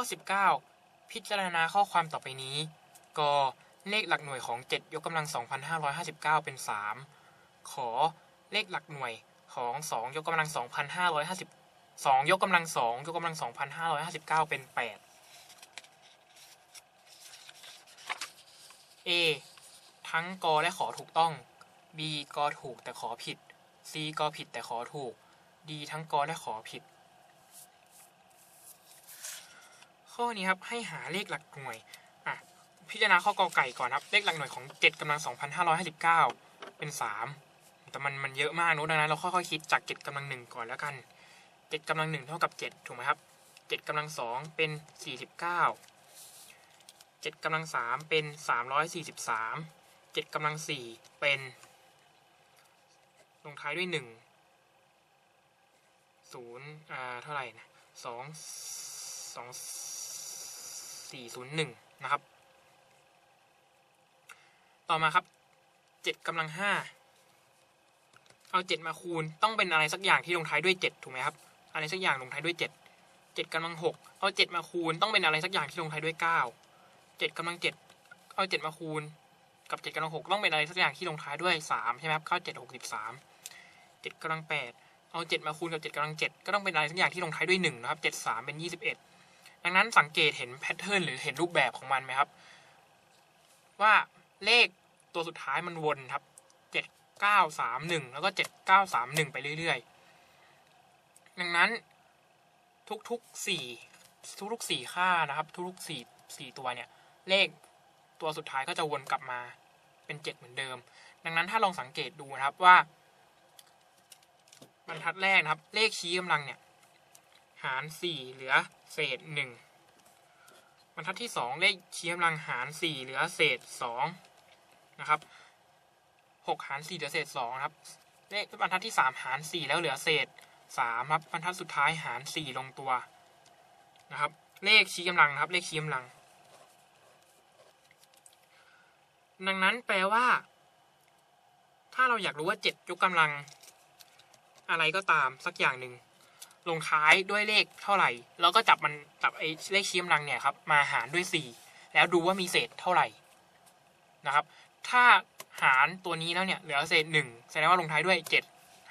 ข้อ 19 พิจารณาข้อความต่อไปนี้ ก เลขหลักหน่วยของ 7 ยกกำลัง 2,559 เป็น 3 ขอ เลขหลักหน่วยของ 2 ยกกำลัง 2,550 2 ยกกำลัง 2 ยกกำลัง 2,559 เป็น 8 A ทั้งกและขอถูกต้อง B กถูกแต่ขอผิด C กผิดแต่ขอถูก D ทั้งกและขอผิด ข้อนี้ครับให้หาเลขหลักหน่วยอะพิจารณาข้อกอไก่ก่อนครับ เลขหลักหน่วยของ7กำลัง2,559 เป็น 3 แต่มันมันเยอะมากนะดังนั้นเราค่อยๆคิดจาก7กำลังหนึ่งก่อนแล้วกัน7กำลังหนึ่งเท่ากับ 7 ถูกไหมครับ7กำลังสองเป็น 49 7กำลังสามเป็น 343 7กำลังสี่เป็นลงท้ายด้วยหนึ่งศูนย์อ่าเท่าไหร่นะสอ งสองสี่ศูนย์หนึ่งนะครับ ต่อมาครับเจ็ดกำลังห้าเอาเจ็ดมาคูณต้องเป็นอะไรสักอย่างที่ลงท้ายด้วยเจ็ดถูกไหมครับ อะไรสักอย่างลงท้ายด้วยเจ็ดเจ็ดกำลังหกเอาเจ็ดมาคูณต้องเป็นอะไรสักอย่างที่ลงท้ายด้วยเก้าเจ็ดกำลังเจ็ดเอาเจ็ดมาคูณ กับเจ็ดกำลังหกต้องเป็นอะไรสักอย่างที่ลงท้ายด้วยสามใช่ไหมครับเข้าเจ็ดหกสิบสามเจ็ดกำลังแปดเอาเจ็ดมาคูณกับเจ็ดกำลังเจ็ดก็ต้องเป็นอะไรสักอย่างที่ลงท้ายด้วยหนึ่งนะครับเจ็ดสามเป็นยี่สิบเอ็ ดังนั้นสังเกตเห็นแพทเทิร์นหรือเห็นรูปแบบของมันไหมครับ ว่าเลขตัวสุดท้ายมันวนครับเจ็ดเก้าสามหนึ่งแล้วก็เจ็ดเก้าสามหนึ่งไปเรื่อยๆ ดังนั้นทุกๆสี่ทุกๆสี่ค่านะครับ ทุกๆสี่สี่ตัวเนี่ย เลขตัวสุดท้ายก็จะวนกลับมาเป็นเจ็ดเหมือนเดิม ดังนั้นถ้าลองสังเกตดูนะครับว่าบรรทัดแรกนะครับ เลขชี้กำลังเนี่ย หารสี่เหลือเศษหนึ่งบรรทัดที่สองเลขชี้กำลังหารสี่เหลือเศษสองนะครับหกหารสี่เหลือเศษสองครับ เลขบรรทัดที่สามหารสี่แล้วเหลือเศษสามครับ บรรทัดสุดท้ายหารสี่ลงตัวนะครับ เลขชี้กำลังนะครับ เลขชี้กำลัง ดังนั้นแปลว่า ถ้าเราอยากรู้ว่าเจ็ดยกกำลัง อะไรก็ตามสักอย่างหนึ่ง ลงท้ายด้วยเลขเท่าไหร่เราก็จับมันจับไอ้เลขชี้กำลังเนี่ยครับมาหารด้วยสี่แล้วดูว่ามีเศษเท่าไหร่นะครับ ถ้าหารตัวนี้แล้วเนี่ยเหลือเศษหนึ่งแสดงว่าลงท้ายด้วยเจ็ด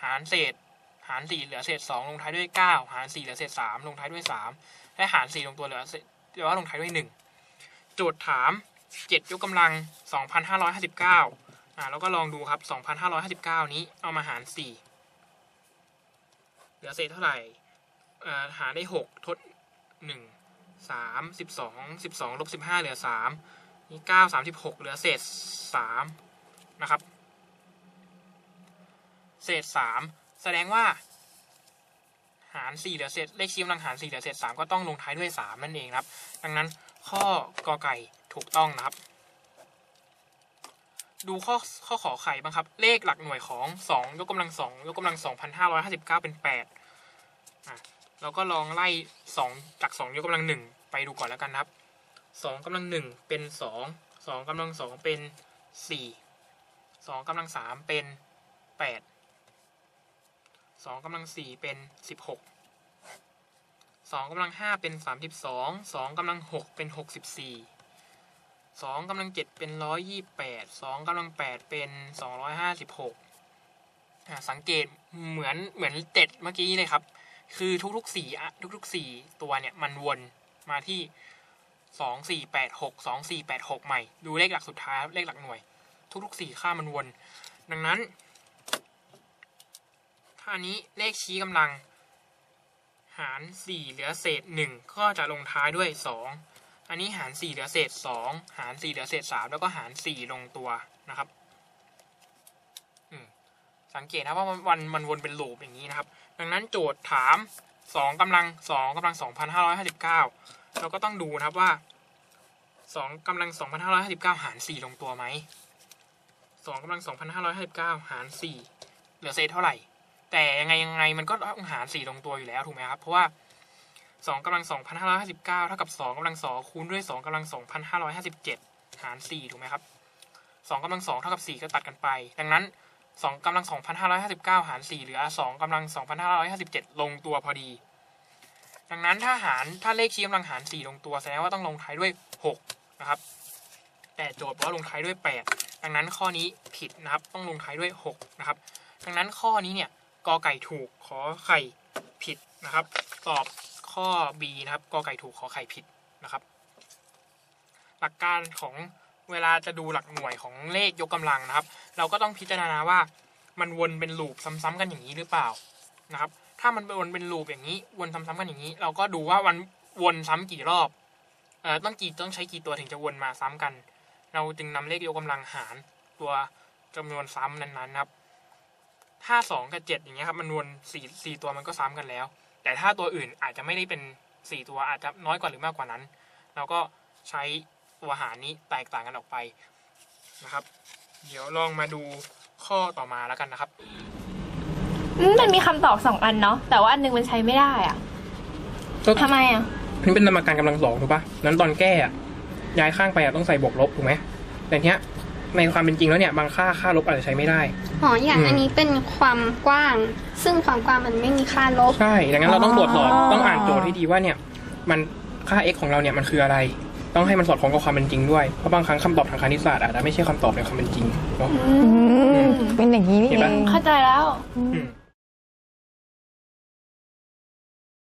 หารเศษ หารสี่เหลือเศษสองลงท้ายด้วยเก้าหารสี่เหลือเศษสามลงท้ายด้วยสามและหารสี่ลงตัวเหลือเศษแปลว่าลงท้ายด้วยหนึ่งโจทย์ถามเจ็ดยกกำลัง 2,559อ่าแล้วก็ลองดูครับ 2,559 นี้เอามาหาร 4 เหลือเศษเท่าไหร่ หารได้6ทด1 3 12 12ลบ15เหลือ3นี่9 36เหลือเศษ3นะครับ เศษ3แสดงว่า หาร4เหลือเศษเลขชี้กำลังหาร4เหลือเศษ3ก็ต้องลงท้ายด้วย3นั่นเองครับ ดังนั้นข้อกอไก่ถูกต้องนะครับ ดูข้อข้อขอไข่บ้างครับ เลขหลักหน่วยของ2ยกกำลัง2ยกกำลัง2,559เป็น8อะ เราก็ลองไล่ 2 จาก 2 ยกกำลัง1ไปดูก่อนแล้วกันครับ 2กำลัง1เป็น 2 2กำลัง2เป็น 4 2กำลัง3เป็น 8 2กำลัง4เป็น 16 2กำลัง5เป็น 32 2กำลัง6เป็น 64สองกำลังเจ็ดเป็นร้อยยี่แปดสองกำลังแปดเป็นสองร้อยห้าสิบหกสังเกตเหมือนเหมือนเจ็ดเมื่อกี้เลยครับ คือทุกๆสี่อะทุกๆสี่ตัวเนี่ยมันวนมาที่สองสี่แปดหกสองสี่แปดหกใหม่ ดูเลขหลักสุดท้ายเลขหลักหน่วย ทุกๆสี่ค่ามันวน ดังนั้นถ้านี้เลขชี้กำลัง หารสี่เหลือเศษหนึ่งก็จะลงท้ายด้วยสองอันนี้หาร4เหลือเศษ2หาร4เหลือเศษ3แล้วก็หาร4ลงตัวนะครับ สังเกตนะว่ามันมันวนเป็นลูปอย่างนี้นะครับ ดังนั้นโจทย์ถาม 2กำลัง 2กำลัง 2,559 เราก็ต้องดูนะครับว่า 2กำลัง 2,559 หาร 4 ลงตัวไหม2กำลัง 2,559 หาร 4 เหลือเศษเท่าไหร่ แต่ยังไงยังไงมันก็ต้องหาร 4 ลงตัวอยู่แล้วถูกไหมครับ เพราะว่าสองกำลังสองพันห้าร้อยห้าสิบเก้าเท่ากับสองกำลังสองคูณด้วยสองกำลังสองพันห้าร้อยห้าสิบเจ็ดหารสี่ถูกไหมครับสองกำลังสองเท่ากับสี่ก็ตัดกันไป ดังนั้น สองกำลังสองพันห้าร้อยห้าสิบเก้าหารสี่เหลือสองกำลังสองพันห้าร้อยห้าสิบเจ็ดลงตัวพอดี ดังนั้นถ้าหารถ้าเลขชี้กำลังหาร4ลงตัวแสดงว่าต้องลงท้ายด้วย6นะครับ แต่โจทย์บอกว่าลงท้ายด้วย8ดังนั้นข้อนี้ผิดนะครับ ต้องลงท้ายด้วย6นะครับ ดังนั้นข้อนี้เนี่ยกอไก่ถูกขอไข่ผิดนะครับ ตอบข้อ B นะครับกอไก่ถูกขอไข่ผิดนะครับ หลักการของเวลาจะดูหลักหน่วยของเลขยกกำลังนะครับ เราก็ต้องพิจารณาว่ามันวนเป็นลูปซ้ำๆกันอย่างนี้หรือเปล่านะครับ ถ้ามันวนเป็นลูปอย่างนี้วนซ้ำๆกันอย่างนี้ เราก็ดูว่าวันวนซ้ำกี่รอบเอ่อต้องกี่ต้องใช้กี่ตัวถึงจะวนมาซ้ำกัน เราจึงนำเลขยกกำลังหารตัวจำนวนซ้ำนั้นๆนะครับถ้าสองกับเจ็ดอย่างเงี้ยครับมันวนสี่สี่ตัวมันก็ซ้ำกันแล้ว แต่ถ้าตัวอื่นอาจจะไม่ได้เป็นสี่ตัวอาจจะน้อยกว่าหรือมากกว่านั้น เราก็ใช้ตัวหารนี้แตกต่างกันออกไปนะครับ เดี๋ยวลองมาดูข้อต่อมาแล้วกันนะครับ อืมมันมีคำตอบสองอันเนาะแต่ว่าอันหนึงมันใช้ไม่ได้อะทำไมอะนี่เป็นสมการกำลังสองถูกปะนั้นตอนแก้อะย้ายข้างไปอะต้องใส่บวกลบถูกไหมแต่เนี้ยในความเป็นจริงแล้วเนี่ยบางค่าค่าลบอาจจะใช้ไม่ได้ อ๋ออย่างอืม อันนี้เป็นความกว้าง ซึ่งความกว้างมันไม่มีค่าลบ ใช่ดังนั้นเราต้องตรวจสอบต้องอ่านโจทย์ให้ดีว่าเนี่ยมันค่า x ของเราเนี่ยมันคืออะไร ต้องให้มันสอดคล้องกับความเป็นจริงด้วย เพราะบางครั้งคำตอบทางคณิตศาสตร์อาจจะไม่ใช่คำตอบในความเป็นจริงเนาะอืมเป็นอย่างนี้นี่เห็นเอปะงเข้าใจแล้ว อืม